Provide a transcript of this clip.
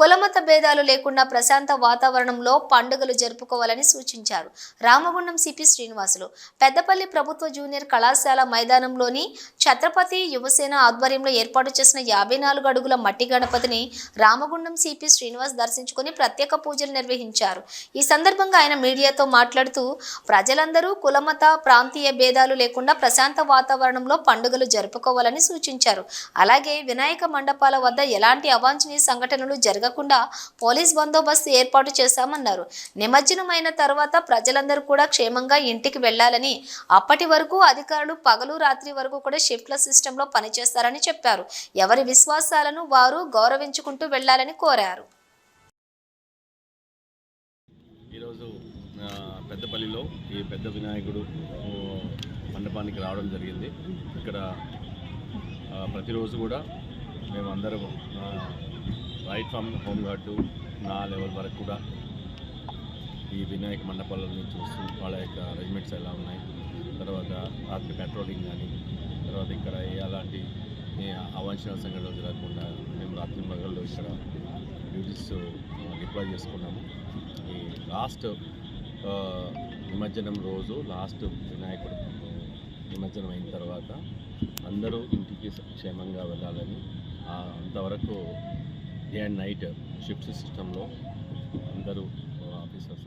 కులమత భేదాలు లేకుండా ప్రశాంత వాతావరణంలో పండుగలు జరుపుకోవాలని సూచించారు. రామగుండం సిపి శ్రీనివాసులు. పెద్దపల్లి ప్రభుత్వ జూనియర్ కళాశాల మైదానంలోని ఛత్రపతి యువసేన ఆధ్వర్యంలో ఏర్పాటు చేసిన యాభై నాలుగు అడుగుల మట్టి గణపతిని రామగుండం సిపి శ్రీనివాస్ దర్శించుకుని ప్రత్యేక పూజలు నిర్వహించారు. ఈ సందర్భంగా ఆయన మీడియాతో మాట్లాడుతూ ప్రజలందరూ కులమత ప్రాంతీయ భేదాలు లేకుండా ప్రశాంత వాతావరణంలో పండుగలు జరుపుకోవాలని సూచించారు. అలాగే వినాయక మండపాల వద్ద ఎలాంటి అవాంఛనీయ సంఘటనలు జరగ జరగకుండా పోలీస్ బందోబస్తు ఏర్పాటు చేశామన్నారు. నిమజ్జనమైన తర్వాత ప్రజలందరూ కూడా క్షేమంగా ఇంటికి వెళ్ళాలని అప్పటి వరకు అధికారులు పగలు రాత్రి వరకు కూడా షిఫ్ట్ల సిస్టంలో పనిచేస్తారని చెప్పారు. ఎవరి విశ్వాసాలను వారు గౌరవించుకుంటూ వెళ్ళాలని కోరారు. ఈరోజు పెద్దపల్లిలో ఈ పెద్ద వినాయకుడు మండపానికి రావడం జరిగింది. ఇక్కడ ప్రతిరోజు కూడా మేము అందరం రైట్ ఫ్రమ్ హోమ్ గార్డు నా లెవెల్ వరకు కూడా ఈ వినాయక మండపాలని చూస్తూ వాళ్ళ యొక్క అరేంజ్మెంట్స్ ఎలా ఉన్నాయి. తర్వాత రాత్రి పెట్రోలింగ్ కానీ తర్వాత ఇక్కడ అలాంటి ఏ అవాంఛనీయ సంఘటనలు జరగకుండా మేము రాత్రి మగల్లో ఇక్కడ డ్యూటీస్ డిప్లాయ్ చేసుకున్నాము. ఈ లాస్ట్ నిమజ్జనం రోజు లాస్ట్ వినాయకుడు నిమజ్జనం అయిన తర్వాత అందరూ ఇంటికి క్షేమంగా వెళ్ళాలని అంతవరకు డే అండ్ నైట్ షిఫ్ట్ సిస్టంలో అందరూ ఆఫీసర్స్